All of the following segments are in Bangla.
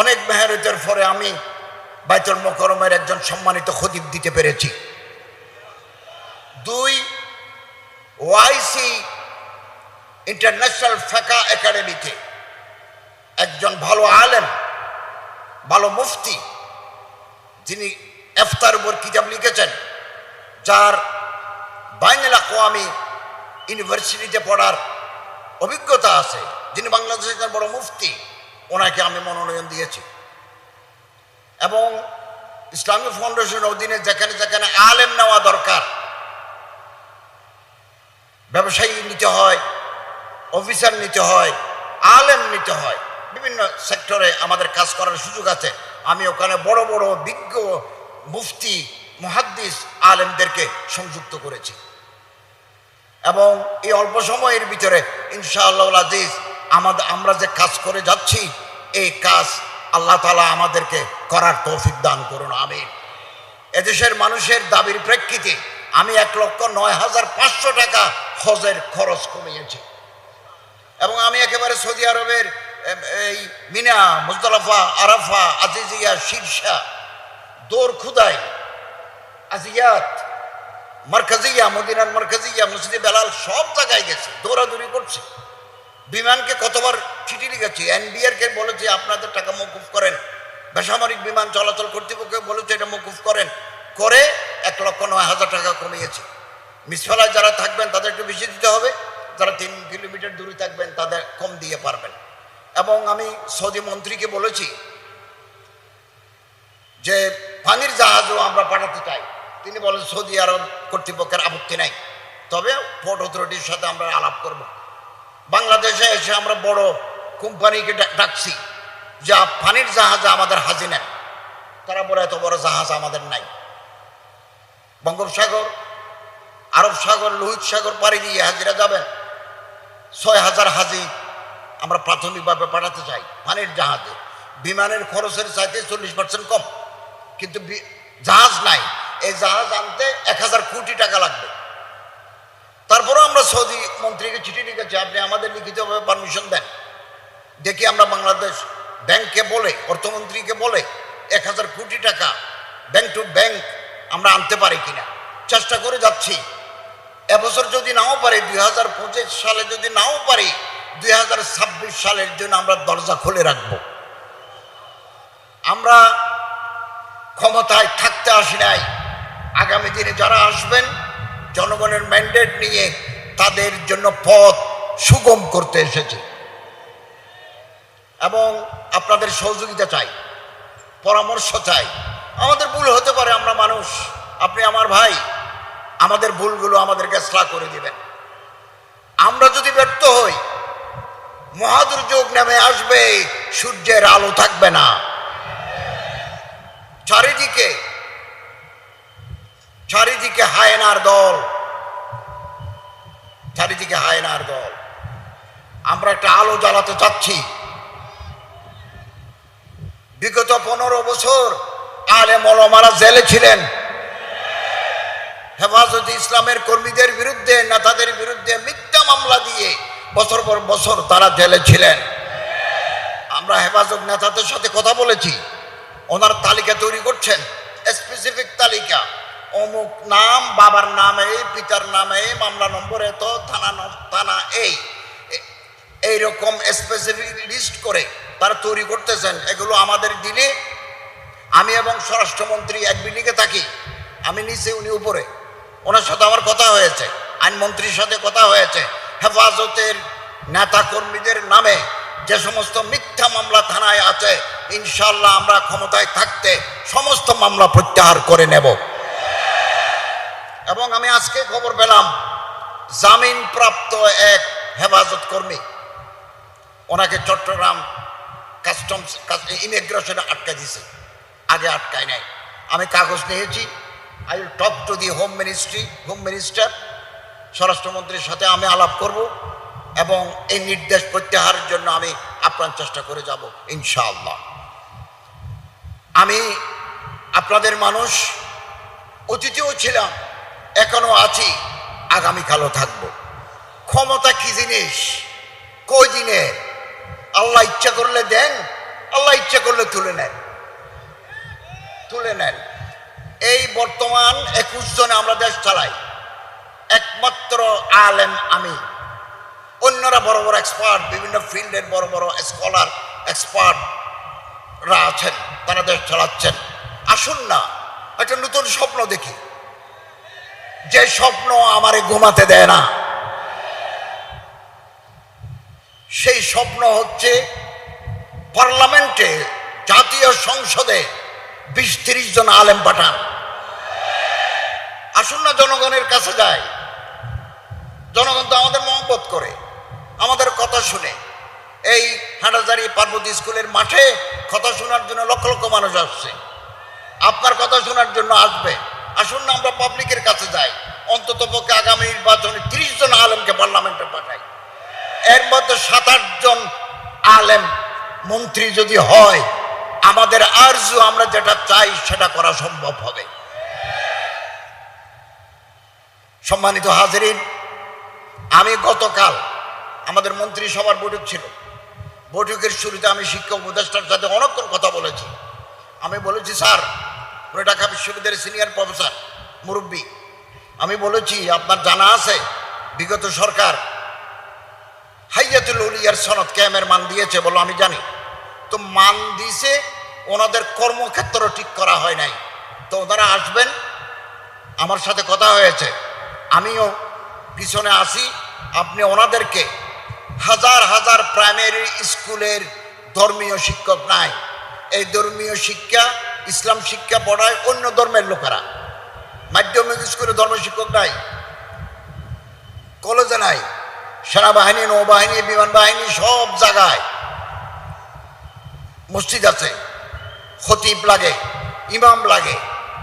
অনেক মেহরতের পরে আমি বাইতুল মোকরমের একজন সম্মানিত খতিব দিতে পেরেছি। দুই, ওয়াইসি ইন্টারন্যাশনাল ফেকা একাডেমিতে একজন ভালো আলেম, ভালো মুফতি, যিনি এফতার উপর কিতাব লিখেছেন, যার বাইনাল আকোয়ামি ইউনিভার্সিটিতে পড়ার অভিজ্ঞতা আছে। যিনি বাংলাদেশের বড় মুফতি। ওনাকে আমি মনোনয়ন দিয়েছি। এবং ইসলামী ফাউন্ডেশন অধীনে যেখানে যেখানে আলেম নেওয়া দরকার, ব্যবসায়ী নিতে হয়, অফিসার নিতে হয়, আলেম নিতে হয়, বিভিন্ন সেক্টরে আমাদের কাজ করার সুযোগ আছে। আমি ওখানে বড় বড় বিজ্ঞ, মুফতি, মুহাদ্দিস আলেমদেরকে সংযুক্ত করেছি। এবং এই অল্প সময়ের ভিতরে ইনশাআল্লাহ আজিজ আমাদের আমরা যে কাজ করে যাচ্ছি, এই কাজ আল্লাহ তালা আমাদেরকে করার তৌফিক দান করুন আমি এদেশের মানুষের দাবির প্রেক্ষিতে আমি এক লক্ষ নয় হাজার পাঁচশো টাকা হজের খরচ কমিয়েছি। এবং আমি একেবারে সৌদি আরবের এই মিনা, মুজদালাফা, আরাফা, আজিজিয়া শীর্ষা দোর খুদাই, আজিয়াত, মার্কাজিয়া, মদিনার মার্কাজিয়া, মসজিদে বেলাল সব জায়গায় গেছে, দৌড়াদৌড়ি করছে। বিমানকে কতবার চিঠি লিখেছি? এনবিআর কে বলেছে, আপনাদের টাকা মকুফ করেন। বেসামরিক বিমান চলাচল কর্তৃপক্ষ বলেছে, এটা মকুফ করেন। করে এক লক্ষ নয় হাজার টাকা কমিয়েছে। মিসফালায় যারা থাকবেন, তাদের একটু বেশি দিতে হবে। যারা তিন কিলোমিটার দূরে থাকবেন, তাদের কম দিয়ে পারবেন। এবং আমি সৌদি মন্ত্রীকে বলেছি যে পানির জাহাজও আমরা পাঠাতে চাই। তিনি বলেন, সৌদি আরব কর্তৃপক্ষের আপত্তি নাই। তবে পোর্ট অথরিটির সাথে আমরা আলাপ করব। বাংলাদেশে এসে আমরা বড় কোম্পানিকে ডাকছি, যা পানির জাহাজ আমাদের হাজি নেন তারা বলে, এত বড় জাহাজ আমাদের নাই। বঙ্গোপসাগর আরব সাগর, লোহিত সাগর পাড়ি দিয়ে হাজিরা যাবেন। ছয় হাজার হাজি আমরা প্রাথমিকভাবে পাঠাতে চাই পানির জাহাজে। বিমানের খরচের চাইতে চল্লিশ পার্সেন্ট কম। কিন্তু জাহাজ নাই। এই জাহাজ আনতে এক হাজার কোটি টাকা লাগবে। তারপরেও আমরা সৌদি মন্ত্রীকে চিঠি লিখেছি, আপনি আমাদের লিখিতভাবে পারমিশন দেন। দেখি আমরা বাংলাদেশ ব্যাংককে বলে, অর্থমন্ত্রীকে বলে এক হাজার কোটি টাকা ব্যাংক টু ব্যাংক আমরা আনতে পারি কিনা। চেষ্টা করে যাচ্ছি। এবছর যদি নাও পারি, দুই হাজার পঁচিশ সালে যদি নাও পারি, দুই হাজার ছাব্বিশ সালের জন্য আমরা দরজা খুলে রাখব। আমরা ক্ষমতায় থাকতে আসি নাই। আগামী দিনে যারা আসবেন জনগণের ম্যান্ডেট নিয়ে তাদের জন্য পথ সুগম করতে এসেছে। এবং আপনাদের সহযোগিতা চাই, পরামর্শ চাই। আমাদের ভুল হতে পারে, আমরা মানুষ। আপনি আমার ভাই, আমাদের ভুলগুলো আমাদেরকে স্লা করে দিবেন। আমরা যদি ব্যর্থ হই মহাদুর্যোগ নেমে আসবে, সূর্যের আলো থাকবে না। চারিদিকে চারিদিকে হায়নার দল। চারিদিকে হায়নার দল। আমরা একটা আলো জ্বালাতে চাচ্ছি। বিগত পনেরো বছর আলে মলমারা জেলে ছিলেন। হেফাজত ইসলামের কর্মীদের বিরুদ্ধে, নেতাদের বিরুদ্ধে মিথ্যা মামলা দিয়ে বছর পর বছর তারা জেলে ছিলেন। আমরা হেফাজত নেতাদের সাথে কথা বলেছি। ওনার তালিকা তৈরি করছেন স্পেসিফিক তালিকা। অমুক নাম, বাবার নাম এই, পিতার নাম এই, মামলা নম্বর এত, থানা থানা এই। এইরকম স্পেসিফিক লিস্ট করে তারা তৈরি করতেছেন। এগুলো আমাদের দিলে আমি এবং স্বরাষ্ট্রমন্ত্রী এক বিল্ডিংয়ে থাকি। আমি নিচে, উনি উপরে। ওনার সাথে আমার কথা হয়েছে। আইনমন্ত্রীর সাথে কথা হয়েছে। হেফাজতের নেতা কর্মীদের নামে যে সমস্ত মিথ্যা মামলা থানায় আছে ইনশাল্লাহ আমরা ক্ষমতায় থাকতে সমস্ত মামলা প্রত্যাহার করে নেব। এবং আমি আজকে খবর পেলাম জামিন প্রাপ্ত এক হেফাজত কর্মী। ওনাকে চট্টগ্রাম কাস্টমস ইমিগ্রেশনে আটকা দিছে। আগে আটকায় নাই। আমি কাগজ নিয়েছি I talk to the home ministry home minister স্বরাষ্ট্রমন্ত্রীর সাথে আমি আলাপ করব এবং এই নির্দেশ প্রত্যাহারের জন্য আমি আপ্রাণ চেষ্টা করে যাব, ইনশাআল্লাহ। আমি আপনাদের মানুষ, অতিথিও ছিলাম। এখনও আছি, আগামীকালও থাকব। ক্ষমতা কি জিনিস? কই দিনে আল্লাহ ইচ্ছা করলে দেন, আল্লাহ ইচ্ছা করলে তুলে নেন। তুলে নেন। এই বর্তমান একুশ জনে আমরা দেশ চালাই। একমাত্র আলেম আমি। অন্যরা বড় বড় এক্সপার্ট বিভিন্ন ফিল্ডের বড় বড় স্কলার এক্সপার্টরা আছেন, তারা দেশ চালাচ্ছেন। আসুন না, একটা নতুন স্বপ্ন দেখি। যে স্বপ্ন আমারে ঘুমাতে দেয় না। সেই স্বপ্ন হচ্ছে পার্লামেন্টে, জাতীয় সংসদে বিশ তিরিশ জন আলেম পাঠান। আসুন না জনগণের কাছে যায় জনগণ তো আমাদের মহব্বত করে, আমাদের কথা শুনে। এই হাটাজারি পার্বতী স্কুলের মাঠে কথা শোনার জন্য লক্ষ লক্ষ মানুষ আসছে। আপনার কথা শোনার জন্য আসবে। আসুন না, আমরা পাবলিকের কাছে যাই। অন্তত পক্ষে আগামী নির্বাচনে ত্রিশ জন আলেমকে পার্লামেন্টে পাঠাই। এর মধ্যে সাত জন আলেম মন্ত্রী যদি হয়, আমাদের আরজু আমরা যেটা চাই সেটা করা সম্ভব হবে। সম্মানিত হাজিরিন, আমি গতকাল আমাদের মন্ত্রী সভার বৈঠক ছিল। বৈঠকের শুরুতে আমি শিক্ষা উপদেষ্টার সাথে অনেকক্ষণ কথা বলেছি। আমি বলেছি, স্যার উনি ঢাকা বিশ্ববিদ্যালয়ের সিনিয়র প্রফেসর মুরব্বী। আমি বলেছি, আপনার জানা আছে, বিগত সরকার হাইয়াতুল উলিয়ার সনদ ক্যামের মান দিয়েছে বলো, আমি জানি। তো মান দিয়েছে ওনাদের কর্মক্ষেত্র ঠিক করা হয় নাই। তো ওনারা আসবেন, আমার সাথে কথা হয়েছে। আমিও পিছনে আসি, আপনি ওনাদেরকে হাজার হাজার প্রাইমারি স্কুলের ধর্মীয় শিক্ষক নাই। এই ধর্মীয় শিক্ষা ইসলাম শিক্ষা পড়ায় অন্য ধর্মের লোকেরা। মাধ্যমিক স্কুলে ধর্ম শিক্ষক নাই, কলেজে নাই, সেনাবাহিনী, নৌবাহিনী বিমান বাহিনী সব জায়গায় মসজিদ আছে। খতিব লাগে, ইমাম লাগে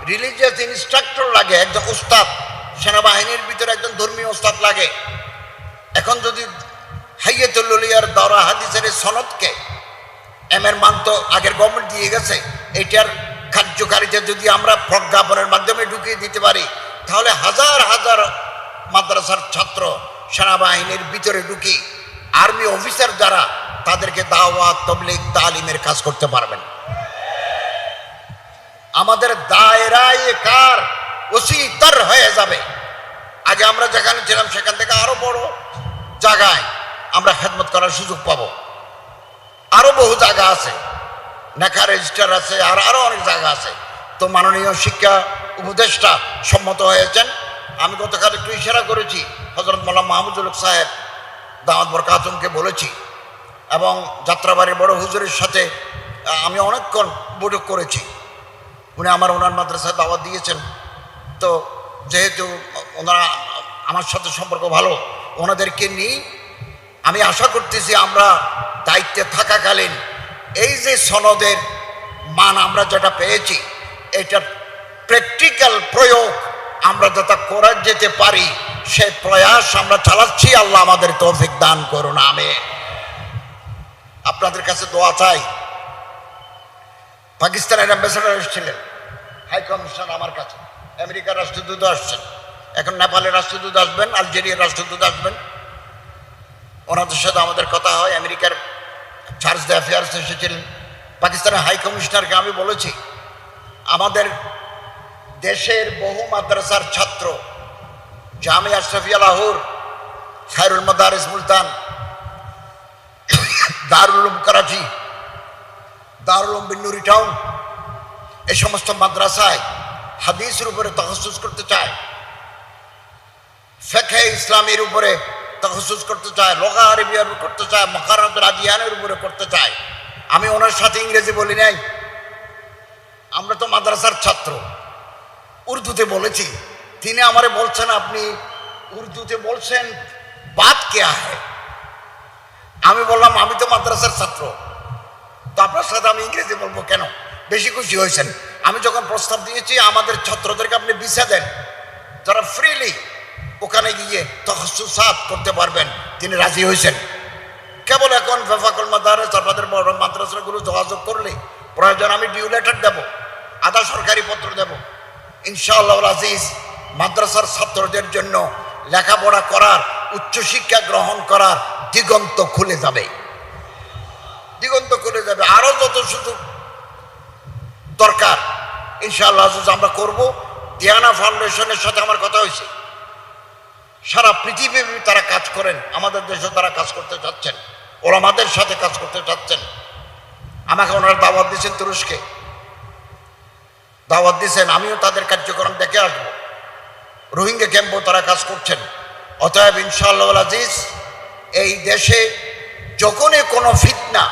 রিলিজিয়াস ইনস্ট্রাক্টর লাগে, একজন উস্তাদ, সেনাবাহিনীর ভিতরে একজন ধর্মীয় উস্তাদ লাগে। এখন যদি হাইয়াতুল্লিয়ার দরা হাদিসের সনদকে এম এর মান তো আগের গভর্নমেন্ট দিয়ে গেছে এটার কার্যকারিতা যদি আমরা প্রজ্ঞাপনের মাধ্যমে ঢুকিয়ে দিতে পারি, তাহলে হাজার হাজার মাদ্রাসার ছাত্র সেনাবাহিনীর ভিতরে ঢুকি আর্মি অফিসার যারা তাদেরকে দাওয়াত, তবলিগ, তালিমের কাজ করতে পারবেন। আমাদের দায়রায় কার? ওসিতর হয়ে যাবে। আগে আমরা যেখানে ছিলাম সেখান থেকে আরও বড় জায়গায় আমরা খেদমত করার সুযোগ পাবো। আরও বহু জায়গা আছে। নেখা রেজিস্টার আছে, আর আরও অনেক জায়গা আছে। তো মাননীয় শিক্ষা উপদেষ্টা সম্মত হয়েছেন। আমি গতকাল একটু ইশারা করেছি হজরত মোল্লা মাহমুদুল সাহেব দামাত বরকাতমকে বলেছি। এবং যাত্রাবাড়ির বড় হুজুরের সাথে আমি অনেকক্ষণ বৈঠক করেছি। উনি আমার ওনার মাদ্রাসায় দাওয়াত দিয়েছেন। তো যেহেতু ওনারা আমার সাথে সম্পর্ক ভালো, ওনাদেরকে নিয়ে আমি আশা করতেছি আমরা দায়িত্বে থাকাকালীন এই যে সনদের মান আমরা যেটা পেয়েছি, এটার প্র্যাকটিক্যাল প্রয়োগ আমরা যাতে করে যেতে পারি, সে প্রয়াস আমরা চালাচ্ছি, আল্লাহ আমাদের তৌফিক দান করুন আমি আপনাদের কাছে দোয়া চাই। পাকিস্তানের অ্যাম্বাসেডার এসেছিলেন, হাই কমিশনার আমার কাছে, আমেরিকার রাষ্ট্রদূত আসছেন, এখন নেপালের রাষ্ট্রদূত আসবেন, আলজেরিয়ার রাষ্ট্রদূত আসবেন। ওনাদের সাথে আমাদের কথা হয়, আমেরিকার চার্জ অ্যাফেয়ার্স এসেছিলেন। পাকিস্তানের হাই কমিশনারকে আমি বলেছি, আমাদের দেশের বহু মাদ্রাসার ছাত্র, জামি আশরফিয়া লাহোর খায়রুল মাদারিস মুলতান, দারুল করাচি, দারুল বিন্নুরি টাউন, এ সমস্ত মাদ্রাসায় হাদিসের উপরে তহসুস করতে চায়। ফেখে ইসলামের উপরে তহসুস করতে চায় লগা আরবিয়ার করতে চায় মকারত রাজিয়ানের উপরে করতে চায়। আমি ওনার সাথে ইংরেজি বলি নাই। আমরা তো মাদ্রাসার ছাত্র। উর্দুতে বলেছি। তিনি আমারে বলছেন, আপনি উর্দুতে বলছেন, বাদ কে আহে? আমি বললাম, আমি তো মাদ্রাসার ছাত্র। তো আপনার সাথে আমি ইংরেজি বলব কেন? বেশি খুশি হয়েছেন। আমি যখন প্রস্তাব দিয়েছি, আমাদের ছাত্রদেরকে আপনি ভিসা দেন। যারা ফ্রিলি ওখানে গিয়ে তহসুসাত করতে পারবেন, তিনি রাজি হয়েছেন। কেবল এখন বেফাকুল মাদারেস আপনাদের বড় মাদ্রাসাগুলো যোগাযোগ করলে প্রয়োজন, আমি ডিউ লেটার দেবো, আধা সরকারি পত্র দেব। ইনশাআল্লাহ আজিজ, মাদ্রাসার ছাত্রদের জন্য লেখাপড়া করার, উচ্চশিক্ষা গ্রহণ করার দিগন্ত খুলে যাবে। দিগন্ত খুলে যাবে আরও যত সুযোগ দরকার, ইনশাআল্লাহ আজ আমরা করব। দিয়ানা ফাউন্ডেশনের সাথে আমার কথা হয়েছে। সারা পৃথিবী তারা কাজ করেন, আমাদের দেশে তারা কাজ করতে চাচ্ছেন, ওলামাদের সাথে কাজ করতে চাচ্ছেন। আমাকে ওনারা দাওয়াত দিয়েছেন তুরস্কে। দাওয়াত দিয়েছেন, আমিও তাদের কার্যক্রম দেখে আসব। রোহিঙ্গা ক্যাম্পও তারা কাজ করছেন। অতএব ইনশাআল্লাহ আজিজ, এই দেশে যখনই কোনো ফিতনা,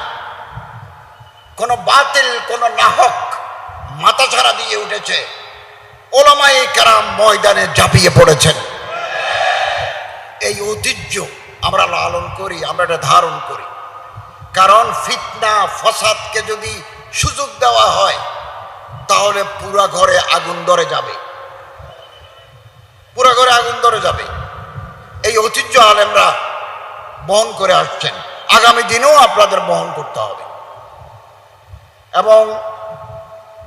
কোনো বাতিল, কোনো নাহক মাথা ছাড়া দিয়ে উঠেছে ওলামাই কারাম ময়দানে ঝাঁপিয়ে পড়েছেন। এই ঐতিহ্য আমরা লালন করি, আমরা এটা ধারণ করি। কারণ ফিতনা, ফসাদকে যদি সুযোগ দেওয়া হয়, তাহলে পুরা ঘরে আগুন ধরে যাবে। পুরা ঘরে আগুন ধরে যাবে। এই ঐতিহ্য আলেমরা বহন করে আসছেন। আগামী দিনেও আপনাদের বহন করতে হবে। এবং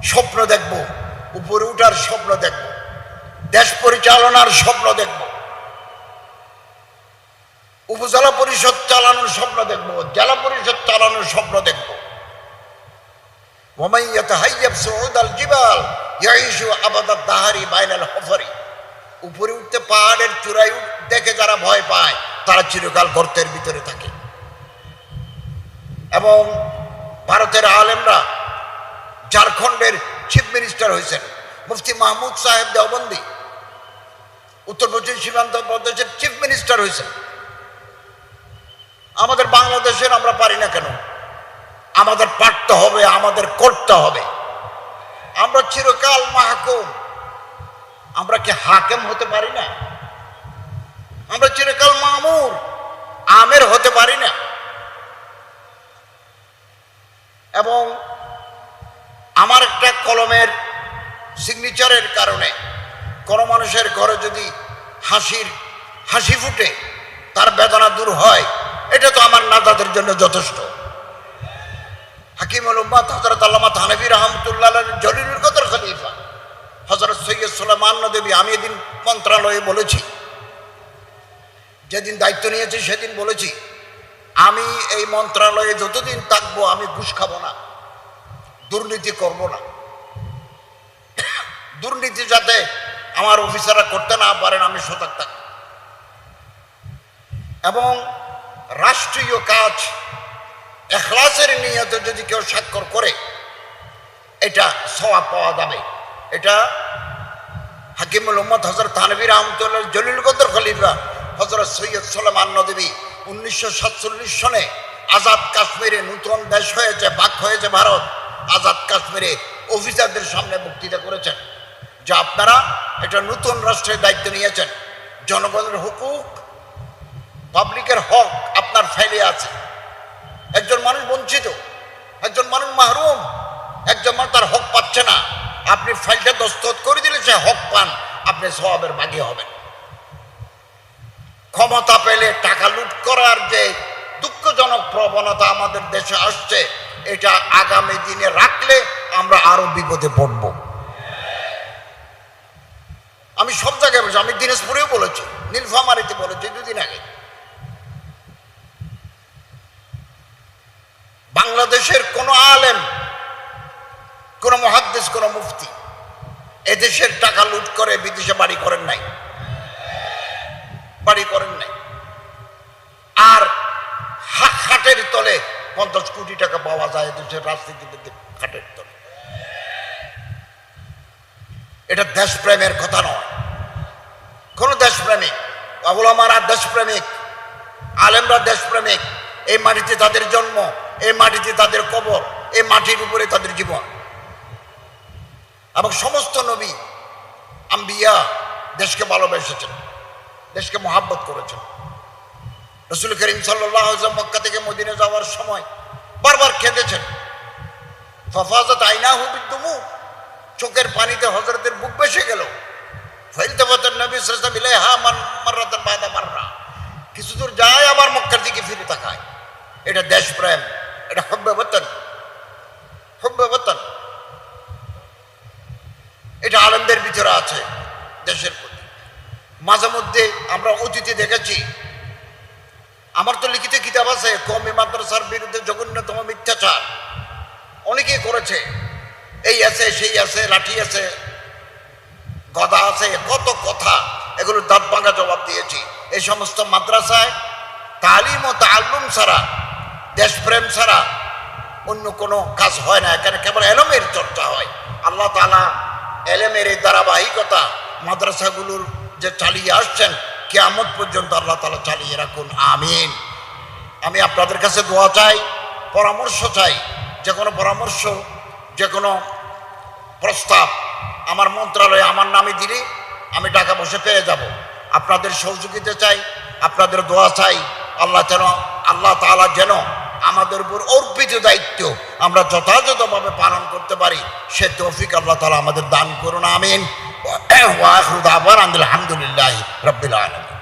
স্বপ্ন দেখব, উপরে উঠার স্বপ্ন দেখব, দেশ পরিচালনার স্বপ্ন দেখব। উপজেলা পরিষদ চালানোর স্বপ্ন দেখব, জেলা পরিষদ চালানোর স্বপ্ন দেখব। উপরে উঠতে পাহাড়ের চূড়ায় দেখে যারা ভয় পায়, তারা চিরকাল গর্তের ভিতরে থাকে। এবং ভারতের আলেমরা ঝাড়খণ্ডের চিফ মিনিস্টার হয়েছেন, মুফতি মাহমুদ সাহেব দেওবন্দি, উত্তর পশ্চিম সীমান্ত প্রদেশের চিফ মিনিস্টার হয়েছেন। আমাদের বাংলাদেশের আমরা পারি না কেন? আমাদের পারতে হবে, আমাদের করতে হবে। আমরা চিরকাল মাহকুম। আমরা কি হাকেম হতে পারি না? আমরা চিরকাল মামুর, আমের হতে পারি না। এবং আমার একটা কলমের সিগনেচারের কারণে কোনো মানুষের ঘরে যদি হাসির, হাসি ফুটে, তার বেদনা দূর হয় এটা তো আমার নাজাদের জন্য যথেষ্ট। হাকিমুল উম্মাদ হজরত আল্লামা থানবী রহমতুল্লাহ জলিলুল কদর খলিফা। হজরত সৈয়দ সুলেমান দেবী আমি এদিন মন্ত্রণালয়ে বলেছি, যেদিন দায়িত্ব নিয়েছি সেদিন বলেছি, আমি এই মন্ত্রণালয়ে যতদিন থাকব আমি ঘুষ খাব না, দুর্নীতি করব না। দুর্নীতি যাতে আমার অফিসাররা করতে না পারেন, আমি সতর্ক থাকব। এবং রাষ্ট্রীয় কাজ, এখলাসের নিয়তে যদি কেউ স্বাক্ষর করে, এটা সওয়াব পাওয়া যাবে। এটা হাকিমুল উম্মদ হজরত থানবির আহমদুল্লাহ জলিল কদর খলিফা হজরত সৈয়দ সোলেমান নদী উনিশশো সাতচল্লিশ সনে আজাদ কাশ্মীরে নূতন দেশ হয়েছে বাক হয়েছে ভারত। আজাদ কাশ্মীরে অফিসারদের সামনে বক্তৃতা করেছেন। যে আপনারা একটা নতুন রাষ্ট্রের দায়িত্ব নিয়েছেন। জনগণের হুকুক পাবলিকের হক আপনার ফাইলে আছে। একজন মানুষ বঞ্চিত, একজন মানুষ মাহরুম, একজন মানুষ তার হক পাচ্ছে না। আপনি ফাইলটা দস্তখত করে দিলে সে হক পান, আপনি সবের বাগি হবেন। ক্ষমতা পেলে টাকা লুট করার যে দুঃখজনক প্রবণতা আমাদের দেশে আসছে, এটা আগামী দিনে রাখলে আমরা আরও বিপদে পড়ব। আমি সব জায়গায় বলছি, আমি দিনাজপুরেও বলেছি, নীলফামারিতে বলেছি দুদিন আগে। বাংলাদেশের কোন আলেম, কোন মহাদ্দেশ কোন মুফতি এদেশের টাকা লুট করে বিদেশে বাড়ি করেন নাই। বাড়ি করেন নাই। আর খাটের তলে পঞ্চাশ কোটি টাকা পাওয়া যায় দেশের রাজনীতিবিদদের খাটের তলে। এটা দেশপ্রেমের কথা নয়। কোন দেশপ্রেমিক ওলামারা দেশপ্রেমিক, আলেমরা দেশপ্রেমিক, এই মাটিতে তাদের জন্ম এই মাটিতে তাদের কবর, এই মাটির উপরে তাদের জীবন। এবং সমস্ত নবী, আম্বিয়া দেশকে ভালোবেসেছেন, দেশকে মহাব্বত করেছেন। রসুল করিম সাল্লাহ মক্কা থেকে মদিনে যাওয়ার সময় বারবার কেঁদেছেন ফফাজত আইনা হুবিদ্দুমু চোখের পানিতে হজরতের বুক বেসে গেল। নবী মাররা। কিছু দূর যায় আবার মক্কার দিকে ফিরে তাকায়। এটা দেশপ্রেম। এটা হব্বে বতন হব্বে বতন এটা আনন্দের ভিতরে আছে দেশের প্রতি। মাঝে মধ্যে আমরা অতীতে দেখেছি, আমার তো লিখিত কিতাব আছে কমে মাদ্রাসার বিরুদ্ধে জঘন্যতম মিথ্যাচার। অনেকে করেছে, এই আছে, সেই আছে, লাঠি আছে, গদা আছে, কত কথা এগুলো দাঁত ভাঙা জবাব দিয়েছি। এই সমস্ত মাদ্রাসায় তালিম ও তাল্লুম ছাড়া দেশপ্রেম ছাড়া অন্য কোনো কাজ হয় না। এখানে কেবল এলমের চর্চা হয়। আল্লাহ তালা এলেমের এই ধারাবাহিকতা মাদ্রাসাগুলোর যে চালিয়ে আসছেন, কেয়ামত পর্যন্ত আল্লাহ তালা চালিয়ে রাখুন। আমিন। আমি আপনাদের কাছে দোয়া চাই, পরামর্শ চাই, যে কোনো পরামর্শ, যে কোনো প্রস্তাব আমার মন্ত্রণালয়ে আমার নামে দিলে আমি টাকা বসে পেয়ে যাব। আপনাদের সহযোগিতা চাই, আপনাদের দোয়া চাই। আল্লাহ যেন, আল্লাহ তাআলা যেন আমাদের উপর অর্পিত দায়িত্ব। আমরা যথাযথভাবে পালন করতে পারি। সে তৌফিক আল্লাহ তালা আমাদের দান করুন, আমিন। আলহামদুলিল্লাহ রবিল আলামিন।